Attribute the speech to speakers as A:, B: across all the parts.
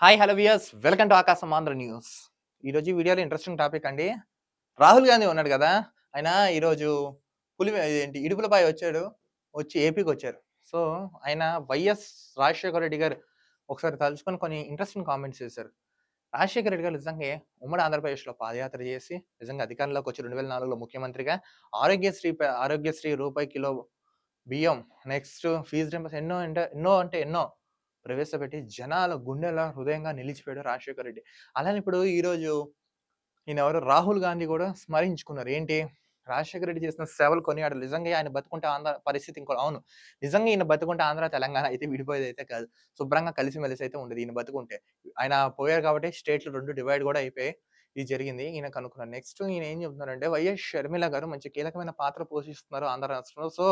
A: Hi hello viewers welcome to Aakasam Andhra news ఈరోజు వీడియోలో interesting topic అండి. రాహుల్ గాంధీ ఉన్నాడు కదా. ఆయన ఈరోజు పులి ఏంటి ఇడుపులపై వచ్చాడు. వచ్చి ఏపీకి వచ్చారు. సో ఆయన వైఎస్ రాజశేఖర రెడ్డి గారు ఒకసారి తలుచుకొని కొన్ని ఇంట్రెస్టింగ్ కామెంట్స్ చేశారు. రాజశేఖర రెడ్డి గారు నిజంగా ఉమ్మడి ఆంధ్రప్రదేశ్లో పాదయాత్ర చేసి నిజంగా అధికారంలోకి వచ్చి రెండు వేల నాలుగులో ముఖ్యమంత్రిగా ఆరోగ్యశ్రీ ఆరోగ్యశ్రీ రూపాయి కిలో బియ్యం నెక్స్ట్ ఫీజు రింపర్స్ ఎన్నో అంటే ఎన్నో అంటే ఎన్నో ప్రవేశపెట్టి జనాల గుండెల హృదయంగా నిలిచిపోయాడు రాజశేఖర రెడ్డి. అలానే ఇప్పుడు ఈరోజు ఈయన ఎవరు రాహుల్ గాంధీ కూడా స్మరించుకున్నారు. ఏంటి? రాజశేఖర రెడ్డి చేసిన సేవలు కొనియాడు నిజంగా ఆయన బతుకుంటే ఆంధ్ర పరిస్థితి ఇంకో అవును. నిజంగా ఈయన బతుకుంటే ఆంధ్ర తెలంగాణ అయితే విడిపోయేది అయితే కాదు. శుభ్రంగా కలిసిమెలిసి అయితే ఉండేది ఈయన బతుకుంటే. ఆయన పోయారు కాబట్టి స్టేట్లు రెండు డివైడ్ కూడా అయిపోయి ఇది జరిగింది. ఈయన కనుక్కున్నారు. నెక్స్ట్ ఈయన ఏం చెప్తున్నారంటే వైఎస్ షర్మిల గారు మంచి కీలకమైన పాత్ర పోషిస్తున్నారు ఆంధ్ర రాష్ట్రంలో. సో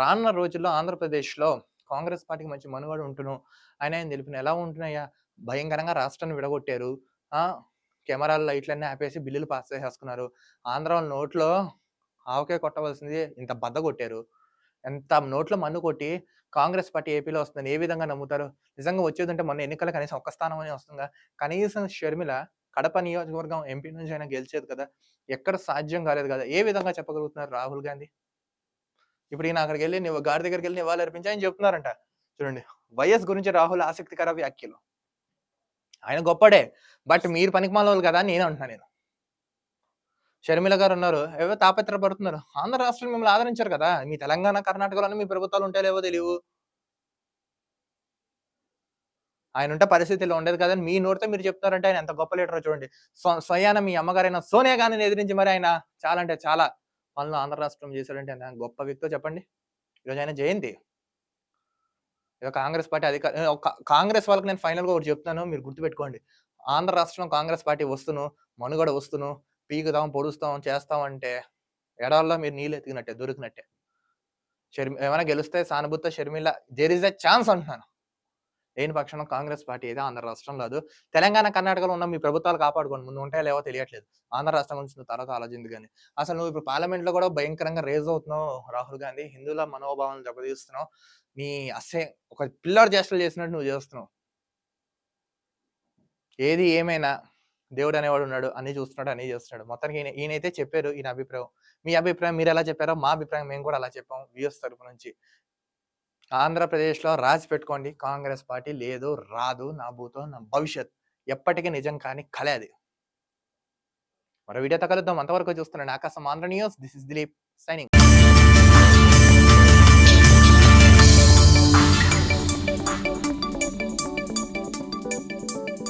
A: రానున్న రోజుల్లో ఆంధ్రప్రదేశ్లో కాంగ్రెస్ పార్టీకి మంచి మనుగడ ఉంటును ఆయన ఆయన తెలిపిన ఎలా ఉంటున్నాయా? భయంకరంగా రాష్ట్రాన్ని విడగొట్టారు. ఆ! కెమెరాల లైట్లన్నీ ఆపేసి బిల్లులు పాస్ చేసేసుకున్నారు. ఆంధ్ర వాళ్ళ నోట్లో ఆవకే కొట్టవలసింది ఇంత బద్ద కొట్టారు. ఎంత నోట్లో మన్ను కొట్టి కాంగ్రెస్ పార్టీ ఏపీలో వస్తుందని ఏ విధంగా నమ్ముతారు? నిజంగా వచ్చేదంటే మొన్న ఎన్నికల కనీసం ఒక్క స్థానం అనే వస్తుందా? కనీసం షర్మిల కడప నియోజకవర్గం ఎంపీ నుంచి అయినా గెలిచేది కదా? ఎక్కడ సాధ్యం కాలేదు కదా? ఏ విధంగా చెప్పగలుగుతున్నారు రాహుల్ గాంధీ? ఇప్పుడు ఈయన అక్కడికి వెళ్ళి నువ్వు గారి దగ్గరికి వెళ్ళి నివాళులు అర్పించి ఆయన చెప్తున్నారంట. చూడండి వైఎస్ గురించి రాహుల్ ఆసక్తికర వ్యాఖ్యలు. ఆయన గొప్పడే బట్ మీరు పనికిమాల వాళ్ళు కదా అని నేను అంటున్నాను నేను. షర్మిల గారు ఉన్నారు ఏవో తాపత్రపడుతున్నారు ఆంధ్ర రాష్ట్రం మిమ్మల్ని ఆదరించారు కదా. మీ తెలంగాణ కర్ణాటకలోనే మీ ప్రభుత్వాలు ఉంటాయో లేవో తెలియవు ఆయన ఉంటే పరిస్థితిలో ఉండేది కదా మీ నోటితో మీరు చెప్తారంటే ఆయన ఎంత గొప్ప లీడర్ చూడండి. స్వయాన మీ అమ్మగారైన సోనియా గాంధీని ఎదిరించి మరి ఆయన చాలా అంటే చాలా వాళ్ళని ఆంధ్ర రాష్ట్రం చేశాడంటే ఆయన గొప్ప వ్యక్తితో చెప్పండి. ఈరోజు ఆయన జయంతి. ఇక కాంగ్రెస్ పార్టీ అధికార ఒక కాంగ్రెస్ వాళ్ళకి నేను ఫైనల్గా ఒకటి చెప్తాను మీరు గుర్తుపెట్టుకోండి. ఆంధ్ర రాష్ట్రం కాంగ్రెస్ పార్టీ వస్తును మనుగడ వస్తును పీకుదాం పొడుస్తాం చేస్తాం అంటే ఎడాల్లో మీరు నీళ్ళు ఎతికినట్టే దొరికినట్టే. షర్మి ఏమైనా గెలిస్తే సానుభూత Sharmila there is a chance అంటున్నాను. లేని పక్షంలో కాంగ్రెస్ పార్టీ అయితే ఆంధ్ర రాష్ట్రం లేదు తెలంగాణ కర్ణాటకలో ఉన్న మీ ప్రభుత్వాలు కాపాడుకోండి. ముందు ఉంటాయో లేవో తెలియట్లేదు. ఆంధ్ర రాష్ట్రం గురించి నువ్వు తర్వాత ఆలోచింది కానీ. అసలు నువ్వు ఇప్పుడు పార్లమెంట్లో కూడా భయంకరంగా రేజ్ అవుతున్నావు రాహుల్ గాంధీ. హిందువుల మనోభావాలను దెబ్బతీస్తున్నావు. నీ అసే ఒక పిల్లర్ చేష్టలు చేసినట్టు నువ్వు చేస్తున్నావు. ఏది ఏమైనా దేవుడు అనేవాడు ఉన్నాడు. అన్ని చూస్తున్నాడు అన్ని చేస్తున్నాడు. మొత్తానికి ఈయన ఈయనైతే చెప్పారు ఈయన అభిప్రాయం. మీ అభిప్రాయం మీరు ఎలా చెప్పారో మా అభిప్రాయం మేము కూడా అలా చెప్పాం. వ్యూస్ తరపు నుంచి. ఆంధ్రప్రదేశ్లో రాసి పెట్టుకోండి. కాంగ్రెస్ పార్టీ లేదు రాదు నా భూతో నా భవిష్యత్. ఎప్పటికీ నిజం కానీ కలే అది. మరో వీడియోతో కలుద్దాం. అంతవరకు చూస్తున్నాను Aakasam Andhra news. This is Dileep signing.